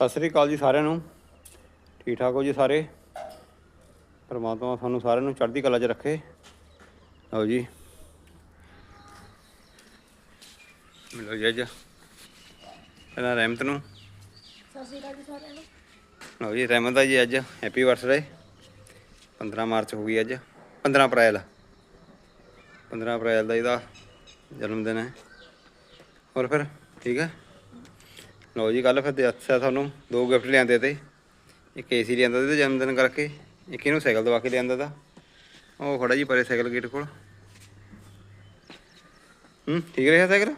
ਸਤਿ ਸ੍ਰੀ ਅਕਾਲ ਜੀ ਸਾਰਿਆਂ ਨੂੰ। ਠੀਕ ਠਾਕ ਹੋ ਜੀ ਸਾਰੇ? ਪਰਮਾਤਮਾ ਤੁਹਾਨੂੰ ਸਾਰਿਆਂ ਨੂੰ ਚੜ੍ਹਦੀ ਕਲਾ 'ਚ ਰੱਖੇ। ਲਓ ਜੀ। ਮਿਲੋ ਜੀ ਅੱਜ ਪਹਿਲਾਂ ਰਹਿਮਤ ਨੂੰ। ਸਤਿ ਸ਼੍ਰੀ ਅਕਾਲ ਜੀ ਸਾਰਿਆਂ ਨੂੰ। ਲਓ ਜੀ ਰਹਿਮਤ ਦਾ ਜੀ ਅੱਜ। ਹੈਪੀ ਬਰਥਡੇ 15 ਮਾਰਚ ਹੋ ਗਈ ਅੱਜ। 15 ਅਪ੍ਰੈਲ। 15 ਅਪ੍ਰੈਲ ਦਾ ਇਹਦਾ ਜਨਮ ਦਿਨ ਹੈ। ਹੋਰ ਫਿਰ ਠੀਕ ਹੈ? ਲਓ ਜੀ ਕੱਲ ਫਿਰ ਦੱਸਿਆ ਤੁਹਾਨੂੰ, ਦੋ ਗਿਫਟ ਲਿਆਂਦੇ ਤੇ। ਇੱਕ ਏਸੀ ਲਿਆਂਦਾ ਤੇ ਜਨਮ ਦਿਨ ਕਰਕੇ, ਇੱਕ ਇਹਨੂੰ ਸਾਈਕਲ ਦਵਾ ਕੇ ਲਿਆਂਦਾ ਤਾ। ਉਹ ਖੜਾ ਜੀ ਪਰੇ ਸਾਈਕਲ ਗੇਟ ਕੋਲ। ਹੂੰ, ਠੀਕ ਰਿਹਾ ਸਾਈਕਲ?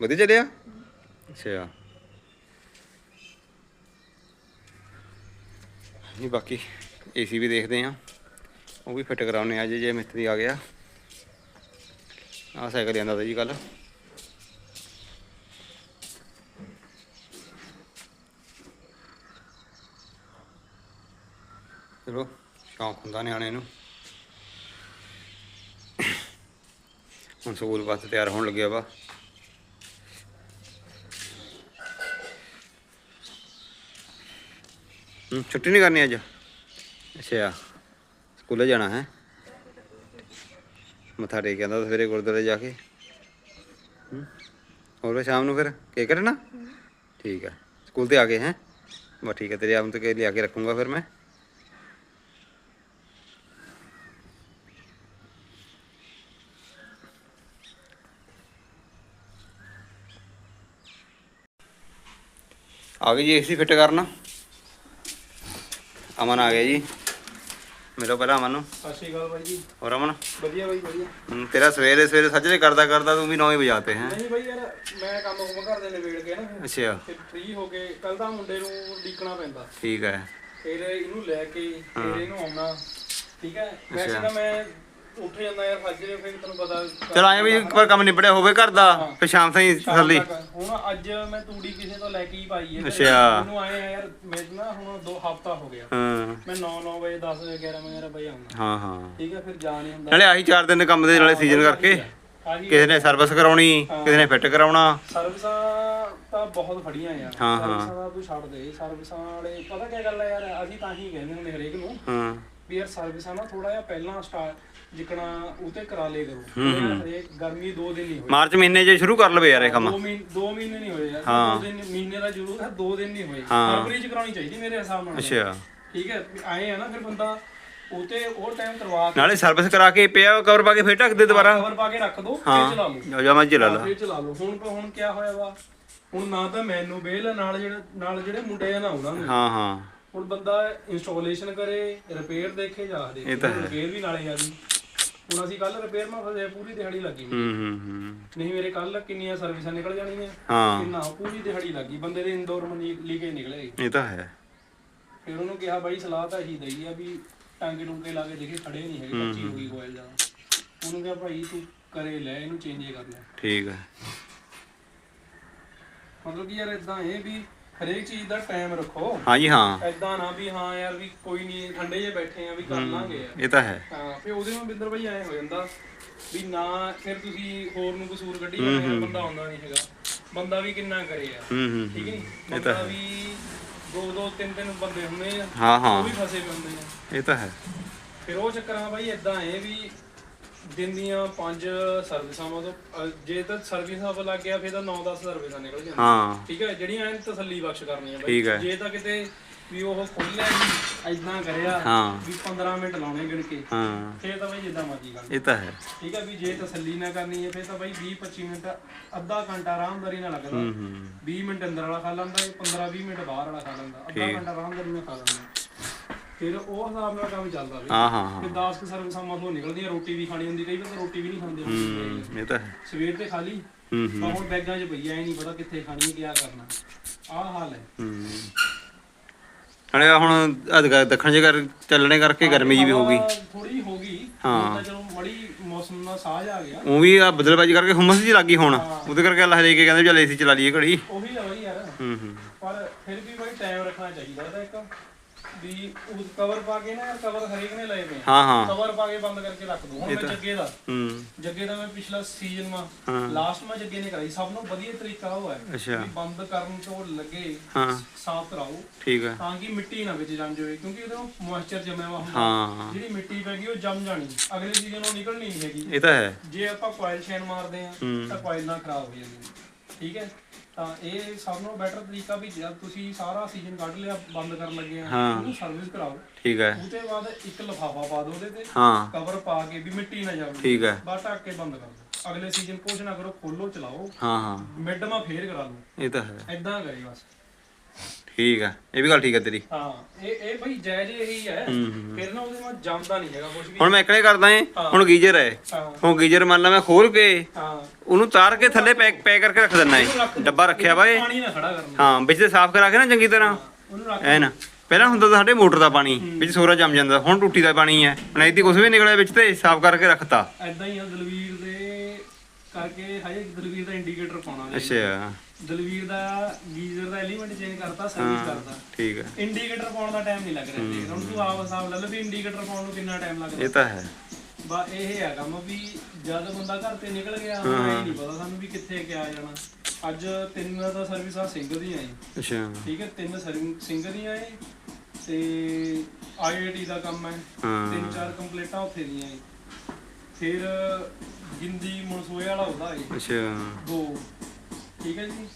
ਵਧੀਆ ਚੱਲਿਆ? ਅੱਛਾ। ਨਹੀਂ ਬਾਕੀ ਏਸੀ ਵੀ ਦੇਖਦੇ ਆ। ਉਹ ਵੀ ਫਿੱਟ ਕਰਾਉਣੇ ਆ ਜੇ ਜੇ ਮਿਸਤਰੀ ਆ ਗਿਆ। ਆਹ ਸਾਈਕਲ ਲਿਆਂਦਾ ਤਾ ਜੀ ਕੱਲ ਚਲੋ ਸ਼ੌਂਕ ਹੁੰਦਾ ਨਿਆਣੇ ਨੂੰ। ਹੁਣ ਸਕੂਲ ਵਾਸਤੇ ਤਿਆਰ ਹੋਣ ਲੱਗਿਆ ਵਾ। ਹੂੰ ਛੁੱਟੀ ਨਹੀਂ ਕਰਨੀ ਅੱਜ? ਅੱਛਾ ਸਕੂਲੇ ਜਾਣਾ ਹੈ। ਮੱਥਾ ਟੇਕ ਆਂਦਾ ਸਵੇਰੇ ਗੁਰਦੁਆਰੇ ਜਾ ਕੇ। ਹੂੰ ਹੋਰ ਸ਼ਾਮ ਨੂੰ ਫਿਰ ਕੀ ਕਰਨਾ ਠੀਕ ਹੈ ਸਕੂਲ ਤੇ ਆ ਗਏ ਹੈ। ਬਸ ਠੀਕ ਹੈ ਤੇਰੇ ਆਪ ਨੂੰ ਤੇ ਲਿਆ ਕੇ ਰੱਖੂੰਗਾ ਫਿਰ ਮੈਂ। ਆ ਗਈ ਜੀ ਏਸੀ ਫਿੱਟ ਕਰਨਾ। ਅਮਨ ਆ ਗਿਆ ਜੀ। ਮਿਲੋ ਪਹਿਲਾਂ ਅਮਨ ਨੂੰ। ਸਤਿ ਸ਼੍ਰੀ ਅਕਾਲ ਬਾਈ ਜੀ। ਹੋਰ ਅਮਨ? ਵਧੀਆ ਬਾਈ ਵਧੀਆ। ਤੇਰਾ ਸਵੇਰੇ ਸਵੇਰੇ ਸੱਜਰੇ ਕਰਦਾ ਕਰਦਾ ਤੂੰ ਵੀ 9 ਵਜੇ ਵਜਾਤੇ ਹੈ? ਨਹੀਂ ਬਾਈ ਯਾਰ ਮੈਂ ਕੰਮ ਕੁਮ ਘਰ ਦੇ ਨਿਬੇੜ ਕੇ ਨਾ ਅੱਛਾ। ਫਿਰ ਫ੍ਰੀ ਹੋ ਕੇ ਕੱਲ ਤਾਂ ਮੁੰਡੇ ਨੂੰ ਡੀਕਣਾ ਪੈਂਦਾ। ਠੀਕ ਹੈ। ਫਿਰ ਇਹਨੂੰ ਲੈ ਕੇ ਫਿਰ ਇਹਨੂੰ ਆਉਣਾ। ਠੀਕ ਹੈ? ਵੈਸੇ। ਤਾਂ ਮੈਂ ਉੱਠ ਜਾਂਦਾ ਯਾਰ ਫੱਜਰੇ ਫਿਰ ਤੈਨੂੰ ਪਤਾ ਚਲ ਆਏ ਵੀ ਇੱਕ ਵਾਰ ਕੰਮ ਨਿਬੜਿਆ ਹੋਵੇ ਘਰ ਦਾ ਫਿਰ ਸ਼ਾਮ ਤਾਈਂ ਥੱਲੀ। ਹੁਣ ਅੱਜ ਮੈਂ ਤੂੜੀ ਕਿਸੇ ਤੋਂ ਲੈ ਕੇ ਹੀ ਪਾਈ ਹੈ। ਅੱਛਾ। ਮੈਨੂੰ ਆਏ ਆ ਯਾਰ ਮੇਰੇ ਨਾ ਹੁਣ ਦੋ ਹਫ਼ਤਾ ਹੋ ਗਿਆ। ਹਾਂ। ਮੈਂ 9 9 ਵਜੇ 10 ਵਜੇ 11 ਵਜੇ ਵਜੇ ਆਉਂਦਾ। ਹਾਂ ਹਾਂ। ਠੀਕ ਹੈ ਫਿਰ ਜਾ ਨਹੀਂ ਹੁੰਦਾ। ਨਾਲੇ ਆਹੀ 4 ਦਿਨ ਦੇ ਕੰਮ ਦੇ ਨਾਲੇ ਸੀਜ਼ਨ ਕਰਕੇ ਕਿਸੇ ਨੇ ਸਰਵਿਸ ਕਰਾਉਣੀ ਕਿਸੇ ਨੇ ਫਿੱਟ ਕਰਾਉਣਾ। ਸਰਵਿਸਾਂ ਤਾਂ ਬਹੁਤ ਫੜੀਆਂ ਯਾਰ। ਹਾਂ, ਹਾਂ। ਸਰਵਿਸਾਂ ਦਾ ਤੂੰ ਛੱਡ ਦੇ। ਸਰਵਿਸਾਂ ਵਾਲੇ ਪਤਾ ਕੀ ਗੱਲ ਹੈ ਯਾਰ ਅਸੀਂ ਤਾਂ ਹੀ ਕਹਿੰਦੇ ਹੁੰਦੇ ਹਰੇਕ ਨੂੰ ਹਾਂ। ਯਾਰ ਸਰਵਿਸਾਂ ਨਾ ਥੋੜਾ ਜਿਹਾ ਪਹਿਲਾਂ ਸਟਾਰਟ ਜਿਕਣਾ ਉਤੇ ਕਰਾ ਲੇ ਕਰੋ। ਹਰੇਕ ਗਰਮੀ 2 ਦਿਨ ਨਹੀਂ ਹੋਏ। ਮਾਰਚ ਮਹੀਨੇ 'ਚ ਸ਼ੁਰੂ ਕਰ ਲਵੇ ਯਾਰ ਇਹ ਕੰਮ। ਦੋ ਮਹੀਨੇ ਦੋ ਮਹੀਨੇ ਨਹੀਂ ਹੋਏ ਯਾਰ। ਹਾਂ। ਦੋ ਦਿਨ ਮਹੀਨੇ ਦਾ ਜ਼ਰੂਰ ਹੈ ਦੋ ਦਿਨ ਨਹੀਂ ਹੋਏ। ਫਰਵਰੀ ਚ ਕਰਾਉਣੀ ਚਾਹੀਦੀ ਮੇਰੇ ਹਿਸਾਬ ਨਾਲ। ਅੱਛਾ। ਠੀਕ ਹੈ ਆਏ ਆ ਨਾ ਫਿਰ ਬੰਦਾ ਉਤੇ ਉਹ ਟਾਈਮ ਕਰਵਾ ਕੇ ਨਾਲੇ ਸਰਵਿਸ ਕਰਾ ਕੇ ਪਿਆ ਕਵਰ ਪਾ ਕੇ ਫੇਰ ਢੱਕ ਦੇ ਦੁਬਾਰਾ। ਕਵਰ ਪਾ ਕੇ ਰੱਖ ਦੋ ਫਿਰ ਚਲਾ ਲਓ। ਜਾ ਮੈਂ ਚਲਾ ਲਾ। ਫਿਰ ਚਲਾ ਲਓ। ਹੁਣ ਹੁਣ ਕੀ ਹੋਇਆ ਵਾ? ਹੁਣ ਨਾ ਤਾਂ ਮੈਨੂੰ ਬੇਲ ਨਾਲ ਜਿਹੜੇ ਨਾਲ ਜਿਹੜੇ ਮੁੰਡੇ ਆ ਨਾ ਉਹਨਾਂ ਨੂੰ। ਹਾਂ ਹਾਂ। ਹੁਣ ਬੰਦਾ ਇੰਸਟਾਲੇਸ਼ਨ ਕਰੇ ਰਿਪੇਅਰ ਦੇਖੇ ਜਾ ਦੇ ਇਹ ਤਾਂ ਹੈ। ਰਿਪੇਅਰ ਵੀ ਨਾਲੇ ਗਈ। ਹੁਣ ਅਸੀਂ ਕੱਲ ਰਿਪੇਅਰ ਮਾ ਫਸੇ ਪੂਰੀ ਦਿਹਾੜੀ ਲੱਗੀ ਹੂੰ। ਹੂੰ ਹੂੰ ਨਹੀਂ ਮੇਰੇ ਕੱਲ ਕਿੰਨੀਆਂ ਸਰਵਿਸਾਂ ਨਿਕਲ ਜਾਣੀਆਂ। ਹਾਂ। ਕਿੰਨਾ ਪੂਰੀ ਦਿਹਾੜੀ ਲੱਗੀ। ਬੰਦੇ ਦੇ ਇੰਦੋਰ ਮਨੀ ਲੀਕੇ ਨਿਕਲੇ ਇਹ ਤਾਂ ਹੈ। ਫਿਰ ਉਹਨੂੰ ਕਿਹਾ ਬਾਈ ਸਲਾਹ ਤਾਂ ਇਹੀ ਦਈ ਆ ਵੀ ਟਾਂਗੇ ਟੁੰਗੇ ਲਾ ਕੇ ਦੇਖੇ ਖੜੇ ਨਹੀਂ ਹੈਗੇ ਕੱਚੀ ਹੋ ਗਈ ਕੋਇਲ ਦਾ ਉਹਨੂੰ ਕਿਹਾ ਭਾਈ ਤੂੰ ਕਰੇ ਲੈ ਇਹਨੂੰ ਚੇਂਜ ਕਰ ਲੈ। ਠੀਕ ਹੈ। ਮਤਲਬ ਕਿ ਯਾਰ ਇਦਾਂ ਇਹ ਵੀ ਹਰੇਕ ਚੀਜ਼ ਦਾ ਟਾਈਮ ਰੱਖੋ। ਹਾਂਜੀ ਹਾਂ। ਐਦਾਂ ਨਾ ਵੀ ਹਾਂ ਯਾਰ ਵੀ ਕੋਈ ਨਹੀਂ ਠੰਡੇ ਜੇ ਬੈਠੇ ਆ ਵੀ ਕਰ ਲਾਂਗੇ ਯਾਰ। ਇਹ ਤਾਂ ਹੈ। ਹਾਂ ਫਿਰ ਉਹਦੇ ਨਾਲ ਬਿੰਦਰ ਭਾਈ ਐ ਹੋ ਜਾਂਦਾ ਵੀ ਨਾ ਫਿਰ ਤੁਸੀਂ ਹੋਰ ਨੂੰ ਕਸੂਰ ਕੱਢੀ ਜਾਂਦੇ ਯਾਰ ਬੰਦਾ ਆਉਂਦਾ ਨਹੀਂ ਹੈਗਾ। ਬੰਦਾ ਵੀ ਕਿੰਨਾ ਕਰੇ ਯਾਰ। ਹੂੰ ਹੂੰ ਠੀਕ ਨਹੀਂ ਬੰਦਾ ਵੀ ਦੋ ਦੋ ਤਿੰਨ ਤਿੰਨ ਬੰਦੇ ਹੁੰਦੇ ਆ। ਹਾਂ ਹਾਂ। ਉਹ ਵੀ ਫਸੇ ਪਏ ਹੁੰਦੇ ਆ। ਇਹ ਤਾਂ ਹੈ। ਫਿਰ ਉਹ ਚੱਕਰਾਂ ਬਾਈ ਇਦਾਂ ਹੈ ਵੀ ਦਿਨ ਦੀਆਂ ਪੰਜ ਸਰਵਿਸਾਂ ਮਤਲਬ ਅਹ ਜੇ ਤਾਂ ਸਰਵਿਸ ਹਬ ਲੱਗ ਗਿਆ ਫਿਰ ਤਾਂ 9-10 ਸਰਵਿਸਾਂ ਨਿਕਲ ਜਾਂਦੀਆਂ। ਹਾਂ। ਠੀਕ ਹੈ ਜਿਹੜੀਆਂ ਐਨ ਤਸੱਲੀ ਬਖਸ਼ ਕਰਨੀਆਂ ਠੀਕ ਹੈ। ਜੇ ਤਾਂ ਕਿਤੇ ਵੀ ਉਹ ਖੋਲਿਆ ਵੀ ਇਦਾਂ ਕਰਿਆ ਹਾਂ। ਵੀ 15 ਮਿੰਟ ਲਾਉਣੇ ਗਿਣ ਕੇ ਹਾਂ। ਫੇਰ ਤਾਂ ਬਾਈ ਜਿੱਦਾਂ ਮਰਜ਼ੀ ਕਰ ਇਹ ਤਾਂ ਹੈ। ਠੀਕ ਹੈ ਵੀ ਜੇ ਤਸੱਲੀ ਨਾ ਕਰਨੀ ਹੈ ਫੇਰ ਤਾਂ ਬਾਈ 20 25 ਮਿੰਟ ਅੱਧਾ ਘੰਟਾ ਆਰਾਮਦਾਰੀ ਨਾਲ ਲੱਗਦਾ। ਹੂੰ ਹੂੰ। 20 ਮਿੰਟ ਅੰਦਰ ਵਾਲਾ ਖਾ ਲੈਂਦਾ 15 20 ਮਿੰਟ ਬਾਹਰ ਵਾਲਾ ਖਾ ਲੈਂਦਾ। ਅੱਧਾ ਘੰਟਾ ਆਰਾਮਦਾਰੀ ਨਾਲ ਖਾ ਲੈਂਦਾ। ਫਿਰ ਉਹ ਹਿਸਾਬ ਨਾਲ ਕੰਮ ਚੱਲਦਾ ਵੀ ਹਾਂ ਹਾਂ ਹਾਂ। ਫਿਰ 10 ਕੁ ਸਰਵਿਸਾਂ ਮਤਲਬ ਨਿਕਲਦੀਆਂ ਰੋਟੀ ਵੀ ਖਾਣੀ ਹੁੰਦੀ ਕਈ ਵਾਰ ਤਾਂ ਰੋਟੀ ਵੀ ਨਹੀਂ ਖਾਂਦੇ ਹੂੰ, ਇਹ ਤਾਂ ਹੈ। ਸਵੇਰ ਤੇ ਖਾ ਲਈ ਹੂੰ ਹੂੰ। ਹੁਣ ਬੈਗਾਂ 'ਚ ਪਈ ਐ ਨਹੀਂ ਪਤਾ ਕਿੱਥੇ ਖਾਣੀ ਕਿਆ ਕਰਨਾ। ਆਹ ਹਾਲ ਹੈ। ਹੂੰ। ਹਣੇ ਹੁਣ ਅਧਿਕਾਰ ਦੱਖਣ ਜੇ ਕਰ ਚੱਲਣੇ ਕਰਕੇ ਗਰਮੀ ਜੀ ਵੀ ਹੋ ਗਈ। ਥੋੜੀ ਹੋ ਗਈ ਹਾਂ। ਮੜੀ ਮੌਸਮ ਨਾਲ ਸਾਜ ਆ ਗਿਆ। ਉਹ ਵੀ ਆ ਬਦਲਬਾਜੀ ਕਰਕੇ ਹੁਮਸ ਜੀ ਲੱਗੀ ਹੁਣ। ਉਹਦੇ ਕਰਕੇ ਅੱਲਾ ਹਰੇ ਕੇ ਕਹਿੰਦੇ ਚੱਲ ਏਸੀ ਚਲਾ ਲਈਏ ਘੜੀ। ਉਹੀ ਆ ਯਾਰ ਹੂੰ ਹੂੰ। ਪਰ ਫਿਰ ਵੀ ਬਈ ਟਾਈਮ ਰੱਖਣਾ ਚਾਹੀਦਾ ਇਹਦਾ ਇੱਕ। ਵੀ ਉਹ ਕਵਰ ਪਾ ਕੇ ਨਾ ਯਾਰ ਕਵਰ ਹਰੇਕ ਨੇ ਲਏ ਆ। ਹਾਂ ਹਾਂ। ਕਵਰ ਪਾ ਕੇ ਬੰਦ ਕਰਕੇ ਰੱਖ ਦੋ। ਹੁਣ ਮੈਂ ਜੱਗੇ ਦਾ। ਹੂੰ। ਜੱਗੇ ਦਾ ਮੈਂ ਪਿਛਲਾ ਸੀਜ਼ਨ ਮਾ। ਲਾਸਟ ਮਾ ਜੱਗੇ ਨੇ ਕਰਾਈ। ਸਭ ਨੂੰ ਵਧੀਆ ਤਰੀਕਾ ਉਹ ਹੈ ਅੱਛਾ। ਵੀ ਬੰਦ ਕਰਨ ਤੋਂ ਲੱਗੇ ਹਾਂ। ਸਾਫ਼ ਕਰਾਓ। ਠੀਕ ਹੈ। ਤਾਂ ਕਿ ਮਿੱਟੀ ਨਾ ਵਿੱਚ ਜੰਮ ਜਾਵੇ ਕਿਉਂਕਿ ਉਹਦਾ ਮੋਇਸਚਰ ਜਮਿਆ ਹੋਇਆ ਹੁੰਦਾ। ਹਾਂ ਜਿਹੜੀ ਮਿੱਟੀ ਪੈ ਗਈ ਉਹ ਜੰਮ ਜਾਣੀ। ਅਗਲੇ ਸੀਜ਼ਨ ਉਹ ਨਿਕਲਣੀ ਨਹੀਂ ਹੈਗੀ। ਇਹ ਤਾਂ ਹੈ। ਜੇ ਆਪਾਂ ਕੋਇਲ ਚੈਨ ਮਾਰਦੇ ਆ। ਤਾਂ ਕੋਇਲ ਨਾਲ ਖਰਾਬ ਹੋ ਜਾਂਦੀ। ਠੀਕ ਹੈ? ਤਾਂ ਇਹ ਸਭ ਤੋਂ ਬੈਟਰ ਤਰੀਕਾ ਵੀ ਜਦ ਤੁਸੀਂ ਸਾਰਾ ਸੀਜ਼ਨ ਕੱਢ ਲਿਆ ਬੰਦ ਕਰਨ ਲੱਗੇ ਆ ਹਾਂ। ਉਹਨੂੰ ਸਰਵਿਸ ਕਰਾਓ। ਠੀਕ ਹੈ। ਉਹਦੇ ਬਾਅਦ ਇੱਕ ਲਫਾਫਾ ਪਾ ਦਿਓ ਉਹਦੇ ਤੇ ਹਾਂ। ਕਵਰ ਪਾ ਕੇ ਵੀ ਮਿੱਟੀ ਨਾ ਜਾਵੇ। ਠੀਕ ਹੈ। ਬਾਹਰ ਢੱਕ ਕੇ ਬੰਦ ਕਰ ਦਿਓ। ਅਗਲੇ ਸੀਜ਼ਨ ਕੁਛ ਨਾ ਕਰੋ ਖੋਲੋ ਚਲਾਓ। ਹਾਂ ਹਾਂ। ਮਿਡ ਮਾ ਫੇਰ ਕਰਾ ਲਓ। ਇਹ ਤਾਂ ਹੈ। ਐਦਾਂ ਕਰੇ ਬਸ। ਠੀਕ ਹੈ ਇਹ ਵੀ ਗੱਲ ਠੀਕ ਹੈ ਤੇਰੀ। ਹਾਂ ਇਹ ਇਹ ਬਈ ਜਾਇਜ਼ ਇਹੀ ਹੈ। ਫਿਰ ਨਾ ਉਹਦੇ ਮਾ ਜੰਮਦਾ ਨਹੀਂ ਹੈਗਾ ਕੁਝ ਵੀ। ਹੁਣ ਮੈਂ ਇਕੜੇ ਕਰਦਾ ਏ ਹੁਣ ਗੀਜ਼ਰ ਹੈ ਹਾਂ। ਹੁਣ ਗੀਜ਼ਰ ਮੰਨ ਲਾ ਮੈਂ ਖੋਲ ਕੇ ਹਾਂ। ਉਹਨੂੰ ਤਾਰ ਕੇ ਥੱਲੇ ਪੈਕ ਪੈਕ ਕਰਕੇ ਰੱਖ ਦਿੰਨਾ ਏ। ਡੱਬਾ ਰੱਖਿਆ ਵਾ ਇਹ। ਪਾਣੀ ਨਾ ਖੜਾ ਕਰਨਾ। ਹਾਂ ਵਿੱਚ ਤੇ ਸਾਫ਼ ਕਰਾ ਕੇ ਨਾ ਚੰਗੀ ਤਰ੍ਹਾਂ। ਐ ਨਾ। ਪਹਿਲਾਂ ਹੁੰਦਾ ਤਾਂ ਸਾਡੇ ਮੋਟਰ ਦਾ ਪਾਣੀ ਵਿੱਚ ਸੋਰਾ ਜੰਮ ਜਾਂਦਾ। ਹੁਣ ਟੂਟੀ ਦਾ ਪਾਣੀ ਹੈ ਹੁਣ ਇਹਦੀ ਕੁਝ ਵੀ ਨਿਕਲਿਆ ਵਿੱਚ ਤੇ ਸਾਫ਼ ਕਰਕੇ ਰੱਖਤਾ। ਐਦਾਂ ਹੀ ਆ ਦਲਵੀਰ ਦੇ ਕਰਕੇ ਹਜੇ ਦਲਵੀਰ ਦਾ ਇੰਡੀਕੇਟਰ ਪਾਉਣਾ ਅੱਛਾ। ਦਲਵੀਰ ਦਾ ਗੀਜ਼ਰ ਦਾ ਐਲੀਮੈਂਟ ਚੇਂਜ ਕਰਤਾ ਸਰਵਿਸ ਕਰਤਾ। ਠੀਕ ਹੈ। ਇੰਡੀਕੇਟਰ ਪਾਉਣ ਦਾ ਟਾਈਮ ਨਹੀਂ ਲੱਗ ਰਿਹਾ ਦੇਖ ਹੁਣ ਤੂੰ ਆਪ ਹਿਸਾਬ ਲਾ ਲੈ ਵੀ ਇੰਡੀਕੇਟਰ ਪਾਉਣ ਨੂੰ ਕਿੰਨਾ ਟਾਈਮ ਲੱਗਦਾ ਇਹ ਤਾਂ ਹੈ। ਬਾ ਇਹ ਹੈ ਕੰਮ ਵੀ ਜਦ ਬੰਦਾ ਘਰ ਤੇ ਨਿਕਲ ਗਿਆ ਹੁਣ ਇਹ ਨਹੀਂ ਪਤਾ ਸਾਨੂੰ ਵੀ ਕਿੱਥੇ ਕਿਆ ਜਾਣਾ। ਅੱਜ ਤਿੰਨ ਤਾਂ ਸਰਵਿਸ ਆ ਸਿੰਘ ਦੀਆਂ ਏ ਅੱਛਾ। ਠੀਕ ਹੈ ਤਿੰਨ ਸਰਵਿਸ ਸਿੰਘ ਦੀਆਂ ਏ ਤੇ ਆਈਆਈਟੀ ਦਾ ਕੰਮ ਹੈ। ਹਾਂ। ਤਿੰਨ ਚਾਰ ਕੰਪਲੀਟਾਂ ਉੱਥੇ ਦੀਆਂ ਏ ਫਿਰ ਗਿੰਦੀ ਮਨਸੋਏ ਵਾਲਾ ਉਹਦਾ ਏ ਅੱਛਾ। ਦੋ। ਠੀਕ ਹੈ ਜੀ।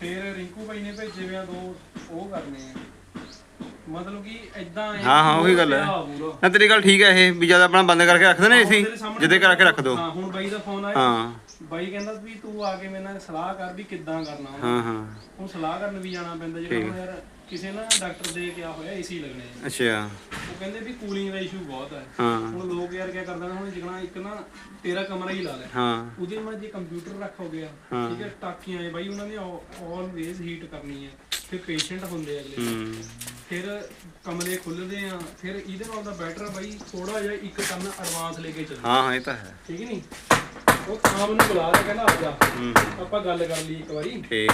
ਫਿਰ ਰਿੰਕੂ ਭਾਈ ਨੇ ਭੇਜੇ ਵਿਆ ਦੋ ਉਹ ਕਰਨੇ ਆ। ਮਤਲਬ ਕਿ ਇਦਾਂ ਹਾਂ, ਹਾਂ, ਉਹੀ ਗੱਲ ਹੈ। ਨਾ ਤੇਰੀ ਗੱਲ ਠੀਕ ਹੈ ਇਹ ਵੀ ਜਦ ਆਪਣਾ ਬੰਦ ਕਰਕੇ ਰੱਖਦੇ ਨੇ ਏਸੀ ਜਿੱਦੇ ਕਰਕੇ ਰੱਖ ਦੋ। ਹਾਂ ਹੁਣ ਬਾਈ ਦਾ ਫੋਨ ਆਇਆ। ਹਾਂ। ਬਾਈ ਕਹਿੰਦਾ ਵੀ ਤੂੰ ਆ ਕੇ ਮੇਰੇ ਨਾਲ ਸਲਾਹ ਕਰ ਵੀ ਕਿੱਦਾਂ ਕਰਨਾ। ਹਾਂ ਹਾਂ। ਹੁਣ ਸਲਾਹ ਕਰਨ ਵੀ ਜਾਣਾ ਪੈਂਦਾ ਜਿਹੜਾ ਯਾਰ ਕਿਸੇ ਨਾ ਡਾਕਟਰ ਦੇ ਕਿਹਾ ਹੋਇਆ ਏਸੀ ਲੱਗਣੇ ਆ। ਅੱਛਾ। ਉਹ ਕਹਿੰਦੇ ਵੀ ਕੂਲਿੰਗ ਦਾ ਇਸ਼ੂ ਬਹੁਤ ਹੈ ਹਾਂ। ਹੁਣ ਲੋਕ ਯਾਰ ਕੀ ਕਰਦੇ ਨੇ ਹੁਣ ਜਿਕਣਾ ਇੱਕ ਨਾ ਤੇਰਾ ਕਮਰਾ ਹੀ ਲਾ ਲੈ। ਹਾਂ। ਉਹਦੇ ਮੈਂ ਜੇ ਕੰਪਿਊਟਰ ਰੱਖ ਹੋ ਗਿਆ ਹਾਂ। ਠੀਕ ਹੈ ਟਾਕੀਆਂ ਹੈ ਬਾਈ ਉਹਨਾਂ ਨੇ ਆਲਵੇਜ਼ ਹੀਟ ਕਰਨੀ ਹੈ ਫਿਰ ਪੇਸ਼ੈਂਟ ਹੁੰਦੇ ਆ ਅਗਲੇ। ਹੂੰ। ਫਿਰ ਕਮਰੇ ਖੁੱਲਦੇ ਆ ਫਿਰ ਇਹਦੇ ਨਾਲ ਦਾ ਬੈਟਰ ਬਾਈ ਥੋੜਾ ਜਿਹਾ ਇੱਕ ਕੰਨ ਐਡਵਾਂਸ ਲੈ ਕੇ ਚੱਲੋ। ਹਾਂ ਹਾਂ ਇਹ ਤਾਂ ਹੈ। ਠੀਕ ਨਹੀਂ? ਉਹ ਤਾਂ ਮੈਨੂੰ ਬੁਲਾ ਰਿਹਾ ਕਹਿੰਦਾ ਆ ਜਾ। ਹੂੰ। ਆਪਾਂ ਗੱਲ ਕਰ ਲਈ ਇੱਕ ਵਾਰੀ। ਠੀਕ।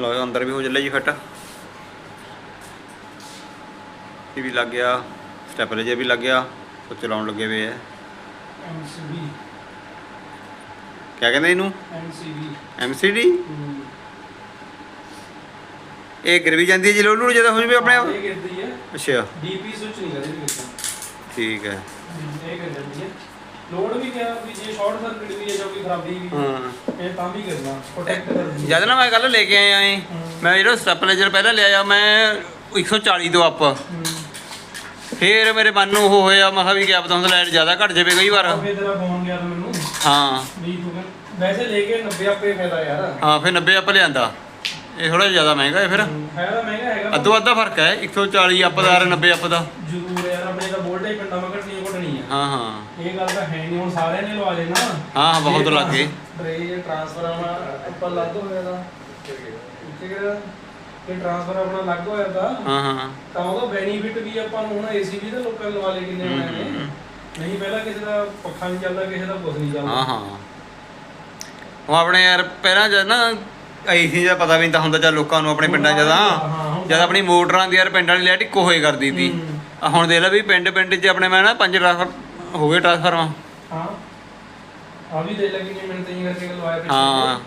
ਲੋ ਅੰਦਰ ਵੀ ਹੋ ਚੱਲਿਆ ਜੀ ਫਿੱਟ। ਇਹ ਵੀ ਲੱਗ ਗਿਆ ਸਟੈਪਲਰ ਜਿਹਾ ਵੀ ਲੱਗ ਗਿਆ ਉਹ ਚਲਾਉਣ ਲੱਗੇ ਹੋਏ ਐਮਸੀਬੀ ਕਿਆ ਕਹਿੰਦੇ ਇਹਨੂੰ? ਐਮਸੀਬੀ ਐਮਸੀਡੀ ਇਹ ਗਿਰ ਵੀ ਜਾਂਦੀ ਹੈ ਜੀ ਨੂੰ ਜਦੋਂ ਹੋ ਜਵੇ ਆਪਣੇ ਆਪ? ਇਹ ਗਿਰਦੀ ਹੈ। ਅੱਛਾ। ਡੀਪੀ ਸੁੱਚ ਨਹੀਂ ਗਿਰਦੀ ਠੀਕ ਹੈ ਇਹ ਗਿਰ ਜਾਂਦੀ ਹੈ। ਲੋਡ ਵੀ ਕਿਹਾ ਵੀ ਜੇ ਸ਼ਾਰਟ ਸਰਕਟ ਵੀ ਹੈ ਜਾਂ ਕੋਈ ਖਰਾਬੀ ਵੀ ਹੈ, ਇਹ ਤਾਂ ਵੀ ਕਰਨਾ ਪ੍ਰੋਟੈਕਟ ਕਰਦੀ ਜਦ ਨਾ ਮੈਂ ਕੱਲ ਲੈ ਕੇ ਆਇਆ ਏ ਮੈਂ ਜਿਹੜਾ ਸਟੈਪਲੇਜਰ ਪਹਿਲਾਂ ਲਿਆਇਆ ਮੈਂ 140 ਤੋਂ ਅੱਪ ਫੇਰ ਮੇਰੇ ਮਨ ਨੂੰ ਉਹ ਹੋਇਆ ਮੈਂ ਕਿਹਾ ਵੀ ਕਿਆ ਪਤਾ ਹੁੰਦਾ ਲਾਈਟ ਜ਼ਿਆਦਾ ਘਟ ਜਾਵੇ ਕਈ ਵਾਰ। ਫੇ ਤੇਰਾ ਫੋਨ ਗਿਆ ਤਾਂ ਮੈਨੂੰ। ਹਾਂ। ਵੀ ਤੂੰ ਵੈਸੇ ਲੈ ਕੇ 90 ਆਪੇ ਫਾਇਦਾ ਯਾਰ। ਹਾਂ ਫਿਰ 90 ਅੱਪ ਲਿਆਂਦਾ। ਇਹ ਥੋੜਾ ਜ਼ਿਆਦਾ ਮਹਿੰਗਾ ਹੈ ਫਿਰ। ਹੈ ਤਾਂ ਮਹਿੰਗਾ ਹੈਗਾ। ਅੱਧੋ ਅੱਧਾ ਫ਼ਰਕ ਹੈ 140 ਅੱਪ ਦਾ ਔਰ 90 ਅੱਪ ਦਾ। ਜ਼ਰੂਰ ਯਾਰ ਆਪਣੇ ਤਾਂ ਵੋਲਟੇਜ ਪਿੰਡਾਂ ਮਾ ਘਟਣੀ ਘਟਣੀ ਹੈ ਹਾਂ। ਇਹ ਗੱਲ ਤਾਂ ਹੈ ਨਹੀਂ ਹੁਣ ਸਾਰਿਆਂ ਨੇ ਲਵਾ ਲੈਣਾ। ਹਾਂ ਹਾਂ ਬਹੁਤ ਲੱਗ ਗਏ। ਟ੍ਰੇ ਟ੍ਰਾਂਸਫਰ ਆਪਣਾ ਆਪਾਂ ਲੱਗ ਹੋਇਆ ਦਾ ਠੀਕ ਹੈ। ਕਿ ਟ੍ਰਾਂਸਫਰ ਆਪਣਾ ਲੱਗ ਹੋਇਆ ਦਾ ਹਾਂ ਹਾਂ। ਤਾਂ ਉਹਦਾ ਬੈਨੀਫਿਟ ਵੀ ਆਪਾਂ ਨੂੰ ਹੁਣ ਏਸੀ ਵੀ ਤਾਂ ਲੋਕਾਂ ਨੇ ਲਵਾ ਲਏ ਕਿੰਨੇ ਆਏ ਨੇ। ਨਹੀਂ ਪਹਿਲਾਂ ਕਿਸੇ ਦਾ ਪੱਖਾ ਨਹੀਂ ਚੱਲਦਾ ਕਿਸੇ ਦਾ ਕੁਝ ਨਹੀਂ ਚੱਲਦਾ। ਹਾਂ ਹਾਂ। ਉਹ ਆਪਣੇ ਯਾਰ ਪਹਿਲਾਂ ਜਦ ਨਾ ਏਸੀ ਦਾ ਪਤਾ ਵੀ ਨਹੀਂ ਤਾਂ ਹੁੰਦਾ ਲੋਕਾਂ ਨੂੰ ਆਪਣੇ ਪਿੰਡਾਂ 'ਚ ਤਾਂ ਜਦ ਆਪਣੀ ਮੋਟਰਾਂ ਦੀ ਯਾਰ ਪਿੰਡਾਂ ਵਾਲੀ ਲਾਈਟ ਇੱਕੋ ਹੋਏ ਕਰਦੀ ਸੀ। ਆ ਹੁਣ ਦੇਖ ਲੈ ਵੀ ਪਿੰਡ ਪਿੰਡ 'ਚ ਆਪਣੇ ਮੈਂ ਨਾ ਪੰਜ ਟ੍ਰਾਂਸਫਰ ਹੋ ਗਏ ਟ੍ਰਾਂਸਫਰਾਂ ਹਾਂ। ਆ ਵੀ ਦੇ ਲੱਗੀ ਨਹੀਂ ਮਿੰਟ ਹੀ ਕਰਕੇ ਲਵਾਇਆ ਪਿੱਛੇ ਹਾਂ।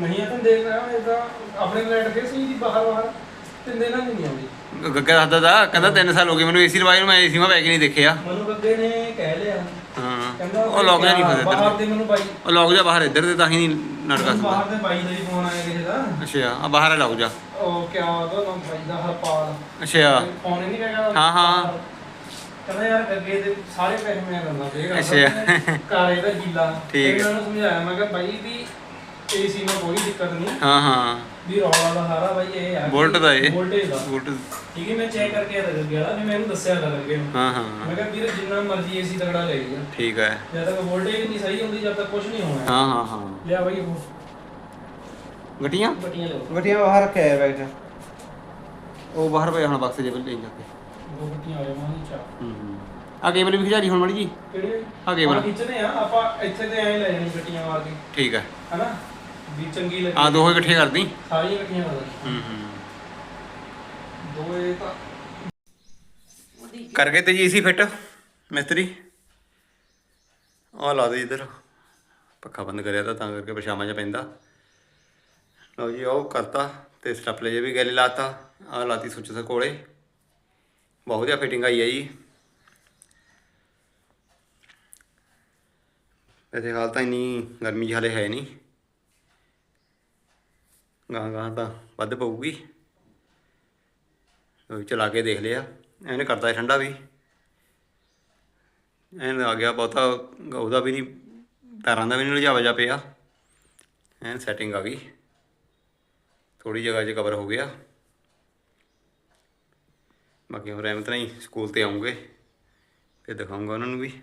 ਨਹੀਂ ਆ ਤਾਂ ਦੇਖ ਰਿਹਾ ਇਹਦਾ ਆਪਣੇ ਲਾਈਟ ਫੇਰ ਸੀ ਦੀ ਬਾਹਰ ਬਾਹਰ ਤਿੰਨ ਦਿਨਾਂ ਦੀ ਨਹੀਂ ਆਉਂਦੀ। ਗੱਗਾ ਦੱਸਦਾ ਤਾ ਕਹਿੰਦਾ 3 ਸਾਲ ਹੋ ਗਏ ਮੈਨੂੰ ਏਸੀ ਲਵਾਏ ਨੂੰ ਮੈਂ ਏਸੀ ਮੈਂ ਬੈਗ ਨਹੀਂ ਦੇਖਿਆ? ਮਨੂ ਗੱਗੇ ਨੇ ਕਹਿ ਲਿਆ। ਹਾਂ। ਕਹਿੰਦਾ ਉਹ ਲੋਕ ਜਾ ਨਹੀਂ ਫਸਦੇ ਬਾਹਰ ਦੇ ਮੈਨੂੰ ਬਾਈ। ਉਹ ਲੋਕ ਜਾ ਬਾਹਰ ਇੱਧਰ ਦੇ ਤਾਂ ਹੀ ਨਹੀਂ ਸਕਦਾ ਬਾਹਰ ਦੇ ਬਾਈ ਦਾ ਹੀ ਫੋਨ ਆਇਆ ਕਿਸੇ ਦਾ। ਅੱਛਾ ਆ ਬਾਹਰ ਲੋਕ ਜਾ ਉਹ ਕਿਆ ਉਹਦਾ ਨਾਮ ਬਾਈ ਦਾ ਹਰਪਾਲ। ਅੱਛਾ। ਫੋਨ ਹੀ ਨਹੀਂ ਕਹਿਆ ਹਾਂ, ਹਾਂ। ਕਹਿੰਦਾ ਯਾਰ ਗੱਗੇ ਦੇ ਸਾਰੇ ਪੈਸੇ ਮੈਂ ਦਿੰਦਾ ਸੀਗਾ ਅੱਛਾ। ਕਾਲੇ ਦਾ ਗੀਲਾ। ਠੀਕ ਮੈਂ ਉਹਨੂੰ ਸਮਝਾਇਆ ਮੈਂ ਕਿਹਾ ਬਾਈ ਵੀ ਏਸੀ ਨਾਲ ਕੋਈ ਦਿੱਕਤ ਨਹੀਂ। ਹਾਂ ਹਾਂ। ਵੀ ਰੌਲਾ ਦਾ ਹਾਰਾ ਬਾਈ ਇਹ ਆ ਵੋਲਟ ਦਾ ਇਹ। ਵੋਲਟੇਜ ਦਾ ਬੂਟ ਠੀਕ ਹੈ ਮੈਂ ਚੈੱਕ ਕਰਕੇ ਆ ਲੱਗ ਗਿਆ ਵੀ ਮੈਨੂੰ ਦੱਸਿਆ ਤਾਂ ਲੱਗੇ ਨੂੰ ਹਾਂ ਹਾਂ। ਮੈਂ ਕਿਹਾ ਵੀਰ ਜਿੰਨਾ ਮਰਜ਼ੀ ਏਸੀ ਤਗੜਾ ਲੈ ਲਿਆ ਠੀਕ ਹੈ। ਜਦ ਤੱਕ ਵੋਲਟੇਜ ਨਹੀਂ ਸਹੀ ਹੁੰਦੀ ਜਦ ਤੱਕ ਕੁਝ ਨਹੀਂ ਹੋਣਾ। ਹਾਂ ਹਾਂ ਹਾਂ। ਲਿਆ ਬਾਈ ਉਹ ਗਟੀਆਂ ਬੱਟੀਆਂ ਲਿਓ ਗਟੀਆਂ ਬਾਹਰ ਰੱਖਿਆ ਹੈ ਬੈਗ 'ਚ। ਉਹ ਬਾਹਰ ਪਿਆ ਹੁਣ ਬਕਸੇ ਜੇ ਲੈ ਜਾ ਕੇ। ਦੋ ਬੱਟੀਆਂ ਆ ਜਾਵਾਂ ਚਾ ਹੂੰ ਹੂੰ। ਆ ਕੇਬਲ ਵੀ ਖਿਚਾਰੀ ਹੁਣ ਮੜੀ ਜੀ। ਕਿਹੜੇ? ਆ ਕੇਬਲ ਖਿੱਚਦੇ ਆ ਆਪਾਂ ਇੱਥੇ ਤੇ ਐਂ ਲੈ ਜਾਣੀ ਗੱਟੀਆਂ ਮਾਰ ਕੇ। ਠੀਕ ਹੈ। ਹਨਾ? ਵੀ ਚੰਗੀ ਲੱਗੀ। ਆ ਦੋਹੇ ਇਕੱਠੇ ਕਰਦੀ? ਸਾਰੀਆਂ ਇਕੱਠੀਆਂ ਕਰ ਹੂੰ ਹੂੰ। ਦੋ ਇਹ ਤਾਂ ਗਏ ਤੇ ਜੀ ਇਸੀ ਫਿੱਟ ਮਿਸਤਰੀ? ਆ ਲਾ ਦੇ ਇਧਰ। ਪੱਖਾ ਬੰਦ ਕਰਿਆ ਤਾਂ ਤਾਂ ਕਰਕੇ ਪਰਛਾਵਾਂ ਚ ਪੈਂਦਾ। ਲਓ ਜੀ ਉਹ ਕਰਤਾ ਤੇ ਸਟੈਪਲੇ ਜੇ ਵੀ ਗੈਲੇ ਲਾਤਾ। ਆ ਲਾਤੀ ਸੁੱਚ ਦੇ ਕੋਲੇ। ਬਹੁਤ ਵਧੀਆ ਫਿਟਿੰਗ ਆਈ ਹੈ ਜੀ। ਵੈਸੇ ਹਾਲ ਤਾਂ ਇੰਨੀ ਗਰਮੀ 'ਚ ਹਾਲੇ ਹੈ ਨਹੀਂ। ਗਾਂ ਗਾਂ ਤਾਂ ਵੱਧ ਪਊਗੀ। ਉਹ ਚਲਾ ਕੇ ਦੇਖ ਲਿਆ। ਇਹਨੇ ਕਰਦਾ ਹੈ ਠੰਡਾ ਵੀ। ਐਨ ਆ ਗਿਆ ਬਹੁਤਾ, ਉਹਦਾ ਵੀ ਨਹੀਂ ਪੈਰਾਂ ਦਾ ਵੀ ਨਹੀਂ ਲਜਾਵਾ ਜਾ ਪਿਆ। ਐਨ ਸੈਟਿੰਗ ਆ ਗਈ। ਥੋੜੀ ਜਗ੍ਹਾ 'ਚ ਕਵਰ ਹੋ ਗਿਆ। ਬਾਕੀ ਹੁਣ ਤਰ੍ਹਾਂ ਹੀ ਸਕੂਲ ਤੇ ਆਉਂਗੇ ਫਿਰ ਦਿਖਾਉਂਗਾ ਉਹਨਾਂ ਨੂੰ ਵੀ।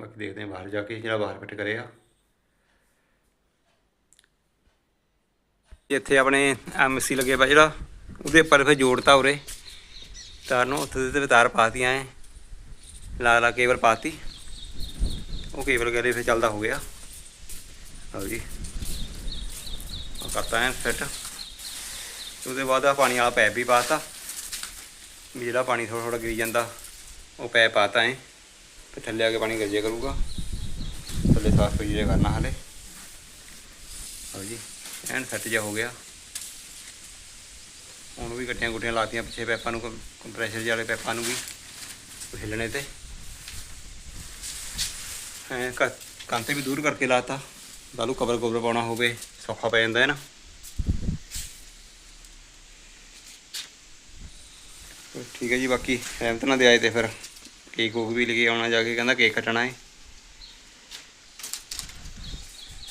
ਬਾਕੀ ਦੇਖਦੇ ਹਾਂ ਬਾਹਰ ਜਾ ਕੇ ਜਿਹੜਾ ਬਾਹਰ ਫਿੱਟ ਕਰਿਆ ਇੱਥੇ ਆਪਣੇ ਐਮਸੀ ਲੱਗੇ ਵਾ ਜਿਹੜਾ, ਉਹਦੇ ਉੱਪਰ ਫਿਰ ਜੋੜਤਾ ਉਰੇ। ਤਾਰ ਨੂੰ ਉੱਥੇ ਤੇ ਤਾਰ ਪਾਤੀਆਂ ਐ। ਲਾ ਲਾ ਕੇਬਲ ਪਾਤੀ। ਉਹ ਕੇਬਲ ਗਲੇ ਫਿਰ ਚੱਲਦਾ ਹੋ ਗਿਆ। ਲਓ ਜੀ। ਉਹ ਕਰਤਾ ਐ ਫਿੱਟ ਉਹਦੇ ਬਾਅਦ ਆ ਪਾਣੀ ਵਾਲਾ ਪੈਪ ਵੀ ਪਾਤਾ। ਵੀ ਜਿਹੜਾ ਪਾਣੀ ਥੋੜਾ ਥੋੜਾ ਗਿਰੀ ਜਾਂਦਾ, ਉਹ ਪੈਪ ਪਾਤਾ ਐ। ਫਿਰ ਥੱਲੇ ਆ ਕੇ ਪਾਣੀ ਗਿਰਜਿਆ ਕਰੂਗਾ। ਥੱਲੇ ਸਾਫ਼ ਕਰੀਏ ਕਰਨਾ ਹਲੇ। ਲਓ ਜੀ, ਐਨ ਸੈੱਟ ਜਿਹਾ ਹੋ ਗਿਆ। ਹੁਣ ਵੀ ਗੱਟੀਆਂ ਗੁੱਟੀਆਂ ਲਾਤੀਆਂ ਪਿੱਛੇ ਪੈਪਾਂ ਨੂੰ, ਕੰਪਰੈਸ਼ਰ ਜਿਹੇ ਵਾਲੇ ਪੈਪਾਂ ਨੂੰ ਵੀ ਉਹ ਹਿੱਲਣੇ ਤੇ। ਐ ਕਾਂਤੇ ਵੀ ਦੂਰ ਕਰਕੇ ਲਾਤਾ। ਬਾਲੂ ਕਵਰ ਕਵਰ ਪਾਉਣਾ ਹੋਵੇ, ਸੌਖਾ ਪੈ ਜਾਂਦਾ ਹੈ ਨਾ। ਠੀਕ ਹੈ ਜੀ, ਬਾਕੀ ਰਹਿਮਤ ਨਾਲ ਦੇ ਆਏ ਤੇ ਫਿਰ। ਕੇਕ ਕੋਕ ਵੀ ਲੈ ਕੇ ਆਉਣਾ ਜਾ ਕੇ, ਕਹਿੰਦਾ ਕੇਕ ਕੱਟਣਾ ਹੈ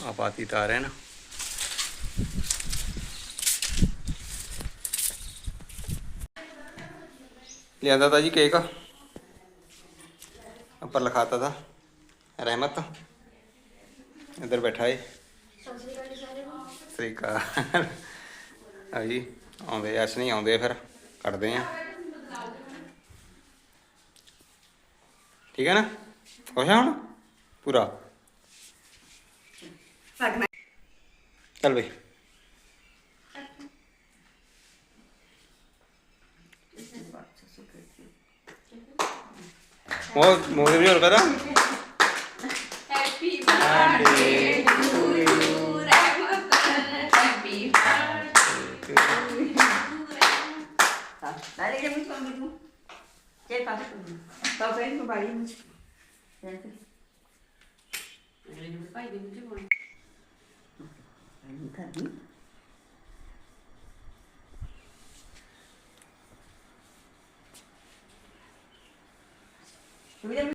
ਆ ਪਾਤੀ ਤਾਰ ਹੈ ਨਾ। ਲਿਆਂਦਾ ਤਾ ਜੀ ਕੇਕ। ਉੱਪਰ ਲਿਖਾਤਾ ਤਾ, ਰਹਿਮਤ। ਇੱਧਰ ਬੈਠਾ ਏ। ਜੀ ਸਾਰਿਆਂ ਨੂੰ ਸ੍ਰੀਕਾ ਆ ਜੀ ਆਉਂਦੇ ਐਸ ਨਹੀਂ ਆਉਂਦੇ ਫਿਰ, ਕੱਢਦੇ ਆ। ਠੀਕ ਹੈ ਨਾ? ਖੁਸ਼ ਆ ਹੁਣ? ਪੂਰਾ? ਚੱਲ ਬਈ। ਉਹ ਮੋਦੇ ਵੀ ਹੋਰ ਕਰਾ Happy birthday Talvez no Bahia, mas... Ele não vai vir muito longe.